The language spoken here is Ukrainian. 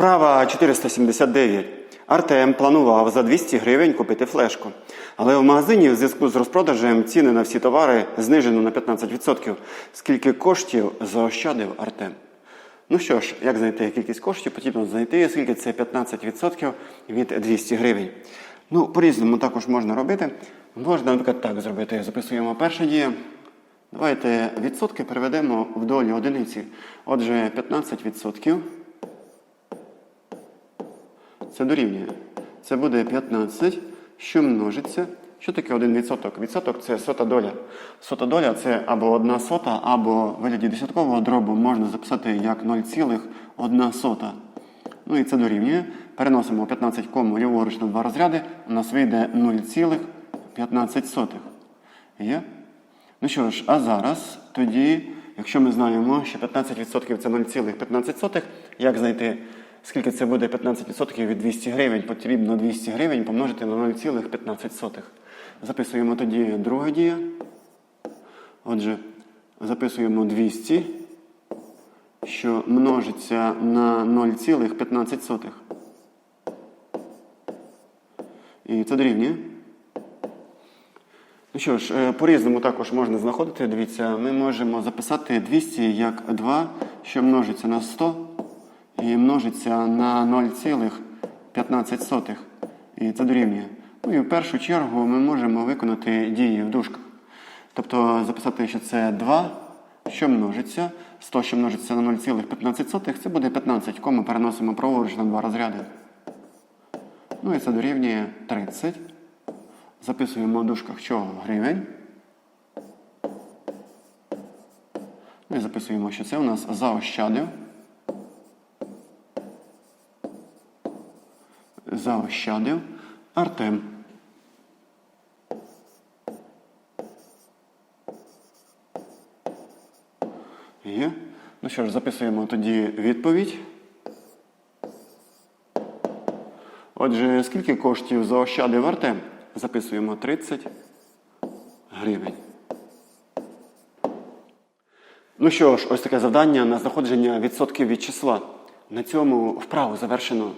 Вправа 479. Артем планував за 200 гривень купити флешку. Але в магазині в зв'язку з розпродажем ціни на всі товари знижено на 15%. Скільки коштів заощадив Артем? Ну що ж, як знайти кількість коштів, потрібно знайти, скільки це 15% від 200 гривень. Ну, по-різному також можна робити. Можна, наприклад, так зробити. Записуємо перша дія. Давайте відсотки переведемо в долі одиниці. Отже, 15% це дорівнює. Це буде 15, що множиться. Що таке 1 відсоток? Відсоток це сота доля. Сота доля це або 1 сота, або в вигляді десяткового дробу можна записати як 0,1 сота. Ну і це дорівнює. Переносимо 15 кому ліворуч на два розряди, у нас вийде 0,15. Є? Ну що ж, а зараз тоді, якщо ми знаємо, що 15% це 0,15, як знайти, скільки це буде 15% від 200 гривень? Потрібно 200 гривень помножити на 0,15. Записуємо тоді друга дія. Отже, записуємо 200, що множиться на 0,15. І це дорівнює. Ну що ж, е, по-різному також можна знаходити. Дивіться, ми можемо записати 200 як 2, що множиться на 100 і множиться на 0,15. І це дорівнює. Ну і в першу чергу ми можемо виконати дії в дужках. Тобто записати, що це 2, що множиться. 100, що множиться на 0,15, це буде 15, кому переносимо праворуч на два розряди. Ну і це дорівнює 30. Записуємо в дужках чого гривень. Ну і записуємо, що це у нас заощадив. Заощадив Артем. Є. Ну що ж, записуємо тоді відповідь. Отже, скільки коштів заощадив Артем? Записуємо 30 гривень. Ну що ж, ось таке завдання на знаходження відсотків від числа. На цьому вправу завершено.